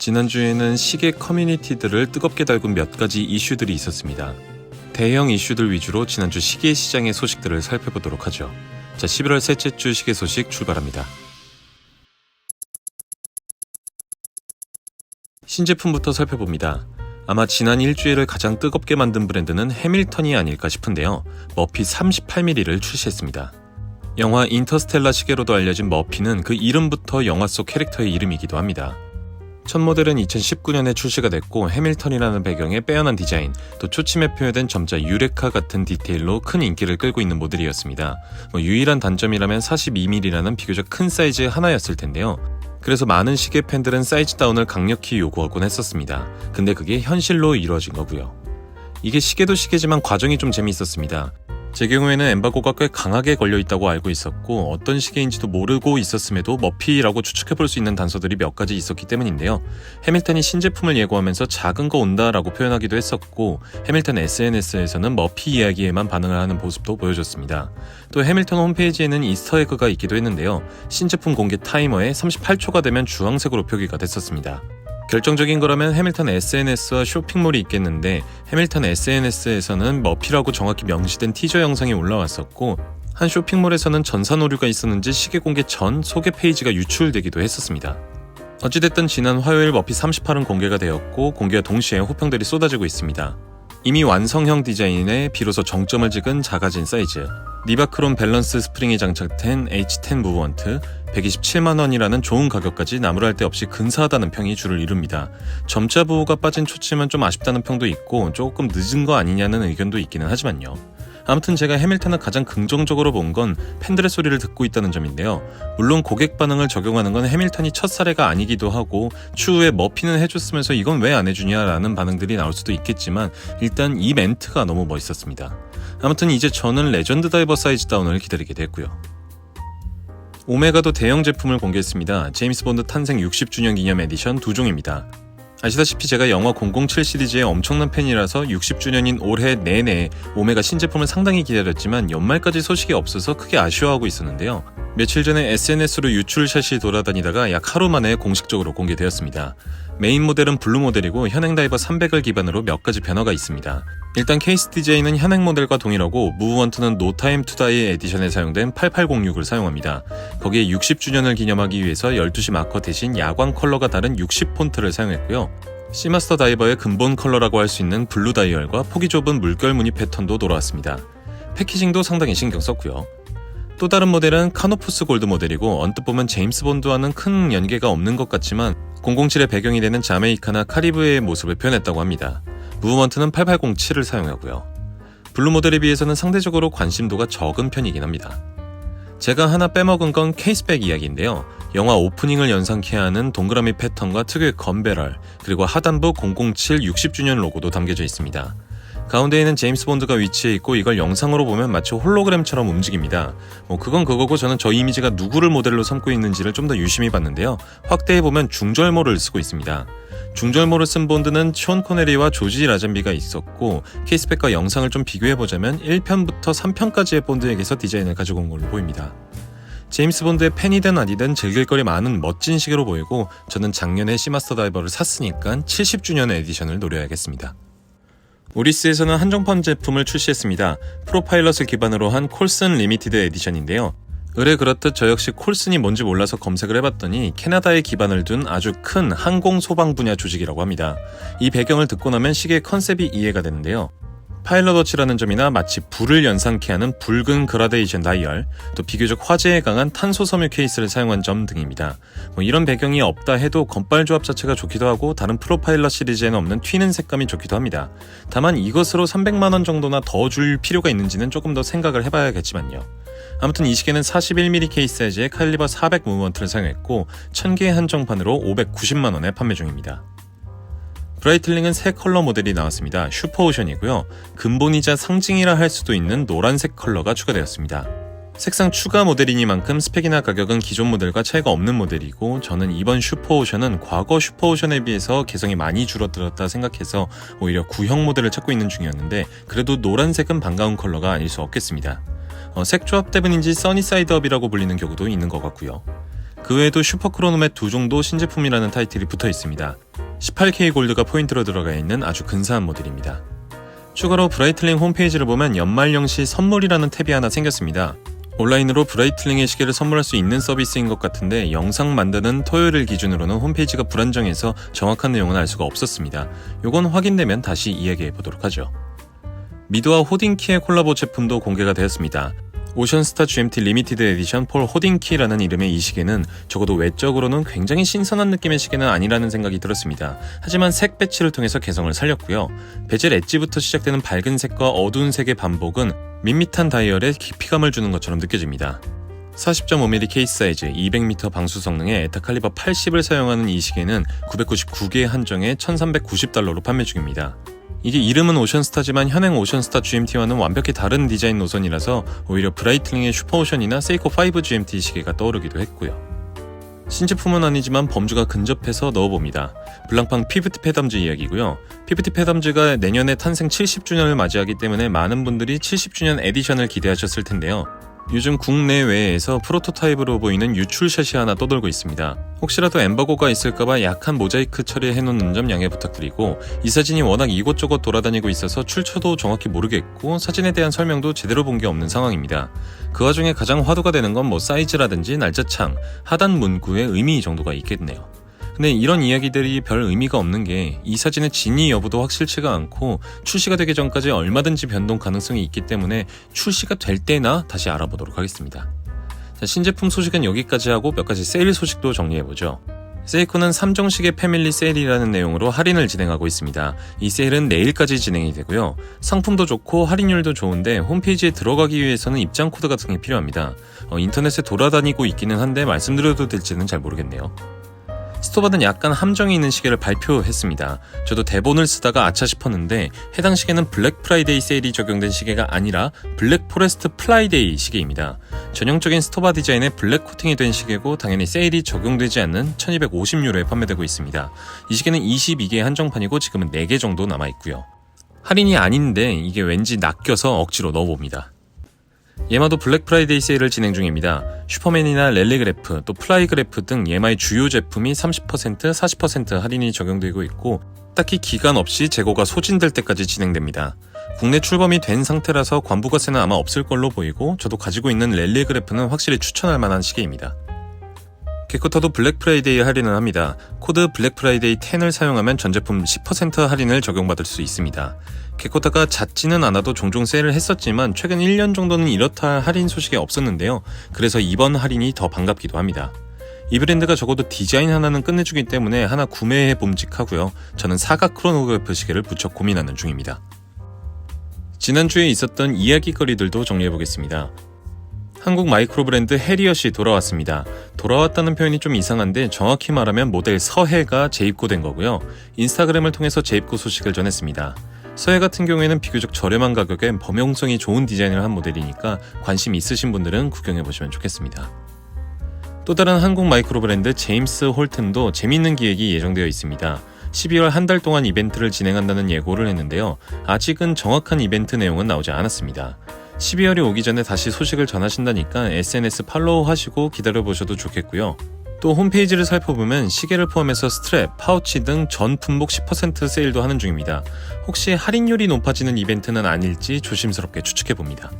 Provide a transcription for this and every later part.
지난주에는 시계 커뮤니티들을 뜨겁게 달군 몇 가지 이슈들이 있었습니다. 대형 이슈들 위주로 지난주 시계 시장의 소식들을 살펴보도록 하죠. 자, 11월 셋째 주 시계 소식 출발합니다. 신제품부터 살펴봅니다. 아마 지난 일주일을 가장 뜨겁게 만든 브랜드는 해밀턴이 아닐까 싶은데요. 머피 38mm를 출시했습니다. 영화 인터스텔라 시계로도 알려진 머피는 그 이름부터 영화 속 캐릭터의 이름이기도 합니다. 첫 모델은 2019년에 출시가 됐고 해밀턴이라는 배경에 빼어난 디자인, 또 초침에 표현된 점자 유레카 같은 디테일로 큰 인기를 끌고 있는 모델이었습니다. 뭐 유일한 단점이라면 42mm라는 비교적 큰 사이즈의 하나였을 텐데요. 그래서 많은 시계 팬들은 사이즈 다운을 강력히 요구하곤 했었습니다. 근데 그게 현실로 이루어진 거고요. 이게 시계도 시계지만 과정이 좀 재미있었습니다. 제 경우에는 엠바고가 꽤 강하게 걸려 있다고 알고 있었고 어떤 시계인지도 모르고 있었음에도 머피라고 추측해 볼 수 있는 단서들이 몇 가지 있었기 때문인데요. 해밀턴이 신제품을 예고하면서 작은 거 온다라고 표현하기도 했었고 해밀턴 SNS에서는 머피 이야기에만 반응을 하는 모습도 보여줬습니다. 또 해밀턴 홈페이지에는 이스터에그가 있기도 했는데요. 신제품 공개 타이머에 38초가 되면 주황색으로 표기가 됐었습니다. 결정적인 거라면 해밀턴 SNS와 쇼핑몰이 있겠는데 해밀턴 SNS에서는 머피라고 정확히 명시된 티저 영상이 올라왔었고 한 쇼핑몰에서는 전산 오류가 있었는지 시계 공개 전 소개 페이지가 유출되기도 했었습니다. 어찌됐든 지난 화요일 머피 38은 공개가 되었고 공개와 동시에 호평들이 쏟아지고 있습니다. 이미 완성형 디자인에 비로소 정점을 찍은 작아진 사이즈, 리바크롬 밸런스 스프링이 장착된 H10 무브먼트, 127만원이라는 좋은 가격까지 나무랄 데 없이 근사하다는 평이 주를 이룹니다. 점자 부호가 빠진 초침은 좀 아쉽다는 평도 있고 조금 늦은 거 아니냐는 의견도 있기는 하지만요. 아무튼 제가 해밀턴을 가장 긍정적으로 본 건 팬들의 소리를 듣고 있다는 점인데요. 물론 고객 반응을 적용하는 건 해밀턴이 첫 사례가 아니기도 하고 추후에 머피는 해줬으면서 이건 왜 안 해주냐라는 반응들이 나올 수도 있겠지만 일단 이 멘트가 너무 멋있었습니다. 아무튼 이제 저는 레전드 다이버 사이즈 다운을 기다리게 됐고요. 오메가도 대형 제품을 공개했습니다. 제임스 본드 탄생 60주년 기념 에디션 두 종입니다. 아시다시피 제가 영화 007 시리즈의 엄청난 팬이라서 60주년인 올해 내내 오메가 신제품을 상당히 기다렸지만 연말까지 소식이 없어서 크게 아쉬워하고 있었는데요. 며칠 전에 SNS로 유출샷이 돌아다니다가 약 하루 만에 공식적으로 공개되었습니다. 메인 모델은 블루 모델이고 현행 다이버 300을 기반으로 몇 가지 변화가 있습니다. 일단 케이스 디자인은 현행 모델과 동일하고 무브먼트는 노 타임 투 다이 에디션에 사용된 8806을 사용합니다. 거기에 60주년을 기념하기 위해서 12시 마커 대신 야광 컬러가 다른 60 폰트를 사용했고요. 시마스터 다이버의 근본 컬러라고 할 수 있는 블루 다이얼과 폭이 좁은 물결 무늬 패턴도 돌아왔습니다. 패키징도 상당히 신경 썼고요. 또 다른 모델은 카노푸스 골드 모델이고 언뜻 보면 제임스 본드와는 큰 연계가 없는 것 같지만 007의 배경이 되는 자메이카나 카리브해의 모습을 표현했다고 합니다. 무브먼트는 8807을 사용하고요. 블루 모델에 비해서는 상대적으로 관심도가 적은 편이긴 합니다. 제가 하나 빼먹은 건 케이스백 이야기인데요. 영화 오프닝을 연상케 하는 동그라미 패턴과 특유의 건배럴, 그리고 하단부 007 60주년 로고도 담겨져 있습니다. 가운데에는 제임스 본드가 위치해 있고 이걸 영상으로 보면 마치 홀로그램처럼 움직입니다. 뭐 그건 그거고 저는 저 이미지가 누구를 모델로 삼고 있는지를 좀 더 유심히 봤는데요. 확대해 보면 중절모를 쓰고 있습니다. 중절모를 쓴 본드는 션 코네리와 조지 라젠비가 있었고 케이스백과 영상을 좀 비교해 보자면 1편부터 3편까지의 본드에게서 디자인을 가지고 온 걸로 보입니다. 제임스 본드의 팬이든 아니든 즐길 거리 많은 멋진 시계로 보이고 저는 작년에 시마스터 다이버를 샀으니까 70주년 에디션을 노려야겠습니다. 오리스에서는 한정판 제품을 출시했습니다. 프로파일럿을 기반으로 한 콜슨 리미티드 에디션인데요. 의뢰 그렇듯 저 역시 콜슨이 뭔지 몰라서 검색을 해봤더니 캐나다에 기반을 둔 아주 큰 항공 소방 분야 조직이라고 합니다. 이 배경을 듣고 나면 시계의 컨셉이 이해가 되는데요. 파일럿워치라는 점이나 마치 불을 연상케 하는 붉은 그라데이션 다이얼, 또 비교적 화재에 강한 탄소 섬유 케이스를 사용한 점 등입니다. 뭐 이런 배경이 없다 해도 건빨 조합 자체가 좋기도 하고 다른 프로파일럿 시리즈에는 없는 튀는 색감이 좋기도 합니다. 다만 이것으로 300만원 정도나 더 줄 필요가 있는지는 조금 더 생각을 해봐야겠지만요. 아무튼 이 시계는 41mm 케이스 사이즈의 칼리버 400 무브먼트를 사용했고 1000개의 한정판으로 590만원에 판매 중입니다. 브라이틀링은 새 컬러 모델이 나왔습니다. 슈퍼오션이고요. 근본이자 상징이라 할 수도 있는 노란색 컬러가 추가되었습니다. 색상 추가 모델이니만큼 스펙이나 가격은 기존 모델과 차이가 없는 모델이고 저는 이번 슈퍼오션은 과거 슈퍼오션에 비해서 개성이 많이 줄어들었다 생각해서 오히려 구형 모델을 찾고 있는 중이었는데 그래도 노란색은 반가운 컬러가 아닐 수 없겠습니다. 어, 색 조합 때문인지 써니사이드업이라고 불리는 경우도 있는 것 같고요. 그 외에도 슈퍼크로노멧 두 종도 신제품이라는 타이틀이 붙어 있습니다. 18K 골드가 포인트로 들어가 있는 아주 근사한 모델입니다. 추가로 브라이틀링 홈페이지를 보면 연말령 시 선물이라는 탭이 하나 생겼습니다. 온라인으로 브라이틀링의 시계를 선물할 수 있는 서비스인 것 같은데 영상 만드는 토요일을 기준으로는 홈페이지가 불안정해서 정확한 내용은 알 수가 없었습니다. 요건 확인되면 다시 이야기해 보도록 하죠. 미드와 호딩키의 콜라보 제품도 공개가 되었습니다. 오션스타 GMT 리미티드 에디션 폴 호딩키라는 이름의 이 시계는 적어도 외적으로는 굉장히 신선한 느낌의 시계는 아니라는 생각이 들었습니다. 하지만 색 배치를 통해서 개성을 살렸고요. 베젤 엣지부터 시작되는 밝은 색과 어두운 색의 반복은 밋밋한 다이얼에 깊이감을 주는 것처럼 느껴집니다. 40.5mm 케이스 사이즈, 200m 방수 성능의 에타 칼리버 80을 사용하는 이 시계는 999개 한정에 1390달러로 판매 중입니다. 이게 이름은 오션스타지만 현행 오션스타 GMT와는 완벽히 다른 디자인 노선이라서 오히려 브라이틀링의 슈퍼오션이나 세이코 5 GMT 시계가 떠오르기도 했고요. 신제품은 아니지만 범주가 근접해서 넣어봅니다. 블랑팡 피프티 페담즈 이야기고요. 피프티 페담즈가 내년에 탄생 70주년을 맞이하기 때문에 많은 분들이 70주년 에디션을 기대하셨을 텐데요. 요즘 국내외에서 프로토타입으로 보이는 유출샷이 하나 떠돌고 있습니다. 혹시라도 엠버고가 있을까봐 약한 모자이크 처리해놓는 점 양해 부탁드리고 이 사진이 워낙 이곳저곳 돌아다니고 있어서 출처도 정확히 모르겠고 사진에 대한 설명도 제대로 본 게 없는 상황입니다. 그 와중에 가장 화두가 되는 건 뭐 사이즈라든지 날짜창, 하단 문구의 의미 정도가 있겠네요. 근데 이런 이야기들이 별 의미가 없는 게 이 사진의 진위 여부도 확실치가 않고 출시가 되기 전까지 얼마든지 변동 가능성이 있기 때문에 출시가 될 때나 다시 알아보도록 하겠습니다. 자, 신제품 소식은 여기까지 하고 몇 가지 세일 소식도 정리해보죠. 세이코는 3정식의 패밀리 세일이라는 내용으로 할인을 진행하고 있습니다. 이 세일은 내일까지 진행이 되고요. 상품도 좋고 할인율도 좋은데 홈페이지에 들어가기 위해서는 입장 코드 같은 게 필요합니다. 어, 인터넷에 돌아다니고 있기는 한데 말씀드려도 될지는 잘 모르겠네요. 스토바는 약간 함정이 있는 시계를 발표했습니다. 저도 대본을 쓰다가 아차 싶었는데 해당 시계는 블랙 프라이데이 세일이 적용된 시계가 아니라 블랙 포레스트 플라이데이 시계입니다. 전형적인 스토바 디자인의 블랙 코팅이 된 시계고 당연히 세일이 적용되지 않는 1250유로에 판매되고 있습니다. 이 시계는 22개 한정판이고 지금은 4개 정도 남아있고요. 할인이 아닌데 이게 왠지 낚여서 억지로 넣어봅니다. 예마도 블랙 프라이데이 세일을 진행 중입니다. 슈퍼맨이나 렐리그래프, 또 플라이그래프 등 예마의 주요 제품이 30%, 40% 할인이 적용되고 있고 딱히 기간 없이 재고가 소진될 때까지 진행됩니다. 국내 출범이 된 상태라서 관부가세는 아마 없을 걸로 보이고 저도 가지고 있는 렐리그래프는 확실히 추천할 만한 시계입니다. 개코타도 블랙 프라이데이 할인을 합니다. 코드 블랙 프라이데이 10을 사용하면 전 제품 10% 할인을 적용받을 수 있습니다. 개코타가 잦지는 않아도 종종 세일을 했었지만 최근 1년 정도는 이렇다 할 할인 소식이 없었는데요. 그래서 이번 할인이 더 반갑기도 합니다. 이 브랜드가 적어도 디자인 하나는 끝내주기 때문에 하나 구매해 봄직하고요. 저는 사각 크로노그래프 시계를 부쩍 고민하는 중입니다. 지난주에 있었던 이야기거리들도 정리해보겠습니다. 한국 마이크로 브랜드 해리엇이 돌아왔습니다. 돌아왔다는 표현이 좀 이상한데 정확히 말하면 모델 서해가 재입고된 거고요. 인스타그램을 통해서 재입고 소식을 전했습니다. 서해 같은 경우에는 비교적 저렴한 가격에 범용성이 좋은 디자인을 한 모델이니까 관심 있으신 분들은 구경해 보시면 좋겠습니다. 또 다른 한국 마이크로 브랜드 제임스 홀튼도 재밌는 기획이 예정되어 있습니다. 12월 한 달 동안 이벤트를 진행한다는 예고를 했는데요. 아직은 정확한 이벤트 내용은 나오지 않았습니다. 12월이 오기 전에 다시 소식을 전하신다니까 SNS 팔로우 하시고 기다려보셔도 좋겠고요. 또 홈페이지를 살펴보면 시계를 포함해서 스트랩, 파우치 등 전 품목 10% 세일도 하는 중입니다. 혹시 할인율이 높아지는 이벤트는 아닐지 조심스럽게 추측해봅니다.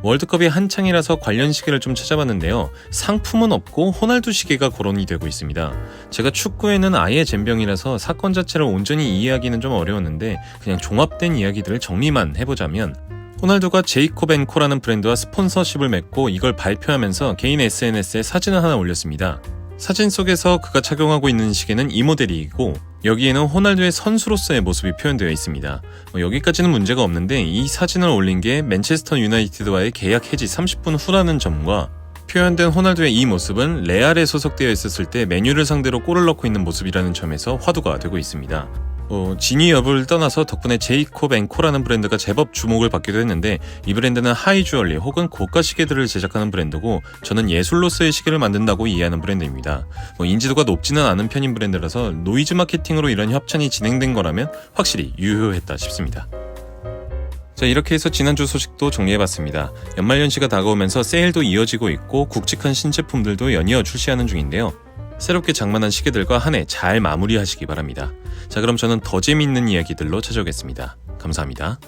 월드컵이 한창이라서 관련 시계를 좀 찾아봤는데요. 상품은 없고 호날두 시계가 거론이 되고 있습니다. 제가 축구에는 아예 젬병이라서 사건 자체를 온전히 이해하기는 좀 어려웠는데 그냥 종합된 이야기들을 정리만 해보자면 호날두가 제이콥 앤 코라는 브랜드와 스폰서십을 맺고 이걸 발표하면서 개인 SNS에 사진을 하나 올렸습니다. 사진 속에서 그가 착용하고 있는 시계는 이 모델이고 여기에는 호날두의 선수로서의 모습이 표현되어 있습니다. 뭐 여기까지는 문제가 없는데 이 사진을 올린 게 맨체스터 유나이티드와의 계약 해지 30분 후라는 점과 표현된 호날두의 이 모습은 레알에 소속되어 있었을 때 메뉴를 상대로 골을 넣고 있는 모습이라는 점에서 화두가 되고 있습니다. 어, 진위 여부를 떠나서 덕분에 제이콥 앤코라는 브랜드가 제법 주목을 받기도 했는데 이 브랜드는 하이 주얼리 혹은 고가 시계들을 제작하는 브랜드고 저는 예술로서의 시계를 만든다고 이해하는 브랜드입니다. 뭐 인지도가 높지는 않은 편인 브랜드라서 노이즈 마케팅으로 이런 협찬이 진행된 거라면 확실히 유효했다 싶습니다. 자 이렇게 해서 지난주 소식도 정리해봤습니다. 연말연시가 다가오면서 세일도 이어지고 있고 굵직한 신제품들도 연이어 출시하는 중인데요. 새롭게 장만한 시계들과 한 해 잘 마무리하시기 바랍니다. 자, 그럼 저는 더 재미있는 이야기들로 찾아오겠습니다. 감사합니다.